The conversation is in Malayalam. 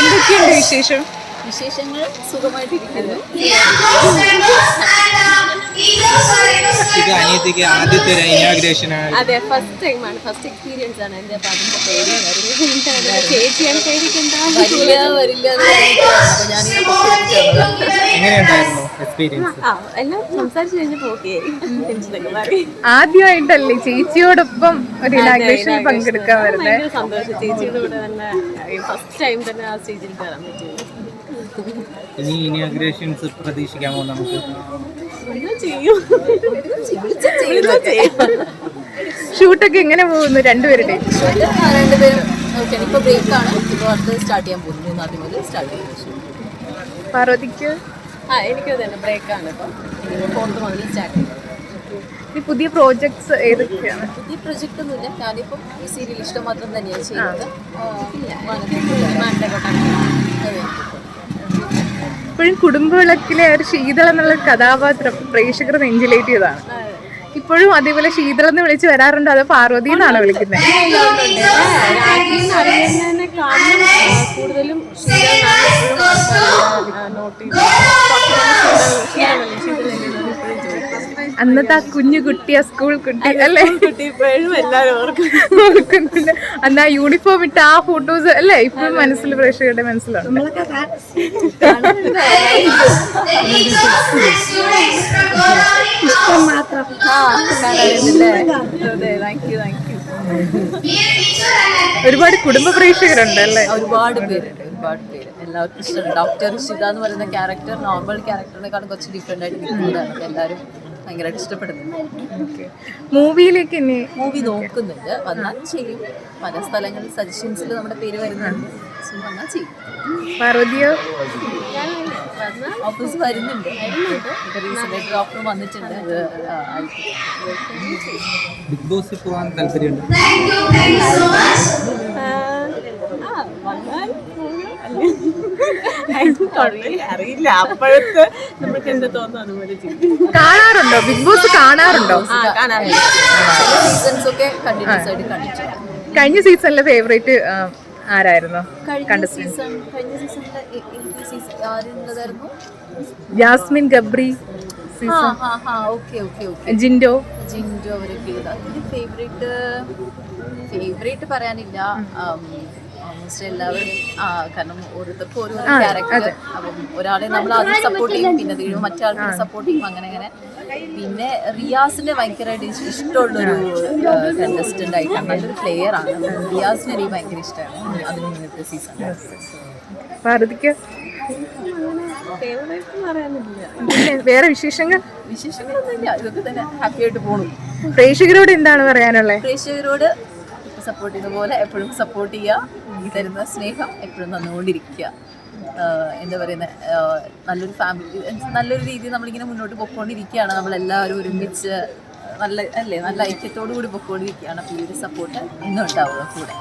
എന്തൊക്കെയുണ്ട് വിശേഷം? വിശേഷങ്ങൾ സുഖമായിട്ടിരിക്കുന്നു. അനിയത്തിക്ക് ആദ്യത്തെ ഇനാഗ്രേഷൻ ആണ്. അതെ ഫസ്റ്റ് ടൈമാണ് ഫസ്റ്റ് എക്സ്പീരിയൻസ് ആണ് എന്റെ അപ്പം അതിന്റെ പേടി വരുന്നത് ചേച്ചിയാണ് പേടിക്കണ്ട. വരില്ല വരില്ല. എങ്ങനെയുണ്ടായിരുന്നു? എക്സ്പീരിയൻസ് ആ എല്ലാം സംസാരിച്ച് കഴിഞ്ഞപ്പോൾ ഓക്കെ ടെൻഷനൊക്കെ മാറി. ആദ്യമായിട്ടല്ലേ ചേച്ചിയോടൊപ്പം ഒരു ഇനാഗ്രേഷനിൽ പങ്കെടുക്കാൻ വരുന്നത് സന്തോഷം. ചേച്ചിയുടെ കൂടെ തന്നെ ഫസ്റ്റ് ടൈം തന്നെ ആ സ്റ്റേജിൽ കയറാൻ പറ്റും ഇനി ഇനാഗ്രേഷൻസ് പ്രതീക്ഷിക്കാമോ നമുക്ക്? ഷൂട്ടൊക്കെ എങ്ങനെ പോകുന്നു രണ്ടുപേരുടെ? രണ്ടുപേരും ബ്രേക്ക് ആണ്. ഇപ്പോൾ അടുത്ത് സ്റ്റാർട്ട് ചെയ്യാൻ പോകുന്നു. മൂന്നാം തീയതി മുതൽ സ്റ്റാർട്ട് ചെയ്യുന്നു പാർവതിക്ക്? ആ എനിക്കും തന്നെ ബ്രേക്കാണ് ഇപ്പം. ഫോർത്ത് മുതൽ സ്റ്റാർട്ട് ഈ പുതിയ പ്രോജക്ട്സ് ഏതൊക്കെയാണ്? പുതിയ പ്രോജക്റ്റ് ഒന്നുമില്ല. ഞാനിപ്പം ഈ സീരിയൽ ഇഷ്ടം മാത്രം തന്നെയാണ് ചെയ്യുന്നത്. ഇപ്പോഴും കുടുംബവിളക്കിലെ ഒരു ശീതൾ എന്നുള്ള കഥാപാത്രം പ്രേക്ഷകർ നെഞ്ചിലേറ്റ് ചെയ്തതാണ് ഇപ്പോഴും അതേപോലെ ശീതൾ എന്ന് വിളിച്ച് വരാറുണ്ട്. അത് പാർവതി എന്നാണ് വിളിക്കുന്നത്. കൂടുതലും നോട്ട് അന്നത്തെ ആ കുഞ്ഞു കുട്ടി ആ സ്കൂൾ കുട്ടി അല്ലേ കുട്ടി ഇപ്പോഴും എല്ലാവരും ഓർക്കുന്നുണ്ട്. അന്ന് ആ യൂണിഫോം ഇട്ട ആ ഫോട്ടോസ് അല്ലേ? ഇപ്പോഴും മനസ്സിൽ പ്രേക്ഷകരുടെ മനസ്സിലുണ്ട്. ആ കാണാറുണ്ടല്ലേ അതെ താങ്ക് യു താങ്ക് യു ഒരുപാട് കുടുംബ പ്രേക്ഷകരുണ്ട് അല്ലേ? ഒരുപാട് പേരുണ്ട് ഒരുപാട് പേര്. എല്ലാവർക്കും ഇഷ്ടമാണ് ഡോക്ടർ ഋഷിത എന്ന് പറയുന്ന ക്യാരക്ടർ നോർമൽ ക്യാരക്ടറിനെക്കാളും കുറച്ച് ഡിഫറെന്റ് ആയിട്ട് നിൽക്കുന്നതാണ്. എല്ലാവരും ഭയങ്കരമായിട്ട് ഇഷ്ടപ്പെടുന്നുണ്ട്. മൂവിയിലേക്ക് ഇനി മൂവി നോക്കുന്നുണ്ട്. വന്നാൽ ചെയ്യും. പല സ്ഥലങ്ങളിൽ സജഷൻസിൽ നമ്മുടെ പേര് വരുന്നുണ്ട്. സോ വന്നാൽ ചെയ്യും. പാർവതിയോ? ഓഫീസ് വരുന്നുണ്ട്. റീസെന്റ് ഡോക്ടർ വന്നിട്ടുണ്ട്. ബിഗ് ബോസിൽ പോകാൻ താല്പര്യമുണ്ട്? ആ, വന്നാൽ? അറിയില്ല. അപ്പോഴത്തെ നമുക്ക് എന്ത് തോന്നുന്നു അതുപോലെ കാണാറുണ്ടോ? ബിഗ് ബോസ് കാണാറുണ്ടോ? കഴിഞ്ഞ സീസണിലെ ഫേവറേറ്റ് ആരായിരുന്നു? കഴിഞ്ഞ സീസൺ കഴിഞ്ഞ സീസണിലെ സീസൺ ആരുള്ളതായിരുന്നു? ജാസ്മിൻ ഗബ്രി ജിൻഡോ. ജിൻഡോ അവരൊക്കെ ഫേവറേറ്റ് ഫേവറേറ്റ് പറയാനില്ല. ഓൾമോസ്റ്റ് എല്ലാവരും ആ കാരണം ഓരോരുത്തർക്കും ഓരോ ക്യാരക്ടർ അപ്പം ഒരാളെ നമ്മൾ ആദ്യം സപ്പോർട്ട് ചെയ്യും പിന്നെ തീരും കഴിയുമ്പോൾ മറ്റേ ആൾക്കാരെ സപ്പോർട്ട് ചെയ്യും അങ്ങനെ അങ്ങനെ. പിന്നെ റിയാസിന്റെ ഭയങ്കരമായിട്ട് ഇഷ്ടമുള്ള ഒരു കണ്ടസ്റ്റന്റ് ആയിട്ടാണ്. നല്ലൊരു പ്ലെയർ ആണ്. റിയാസിനെ എനിക്ക് ഭയങ്കര ഇഷ്ടമാണ്. അതിന് മുന്നത്തെ സീസൺ വേറെ വിശേഷങ്ങൾ? വിശേഷങ്ങളൊന്നുമില്ല. ഇതൊക്കെ തന്നെ ഹാപ്പിയായിട്ട് പ്രേക്ഷകരോട് എന്താണ് പറയാനുള്ളത് പ്രേക്ഷകരോട് സപ്പോർട്ട് ചെയ്യുന്ന പോലെ എപ്പോഴും സപ്പോർട്ട് ചെയ്യുക. തരുന്ന സ്നേഹം എപ്പോഴും തന്നുകൊണ്ടിരിക്കുക എന്താ പറയുന്നത് നല്ലൊരു ഫാമിലി നല്ലൊരു രീതിയിൽ നമ്മളിങ്ങനെ മുന്നോട്ട് പൊയ്ക്കൊണ്ടിരിക്കുകയാണ് നമ്മളെല്ലാവരും ഒരുമിച്ച് നല്ല അല്ലേ നല്ല ഐക്യത്തോടു കൂടി പൊയ്ക്കൊണ്ടിരിക്കുകയാണ് അപ്പോൾ ഈ ഒരു സപ്പോർട്ട് എന്നും ഉണ്ടാവുക കൂടെ.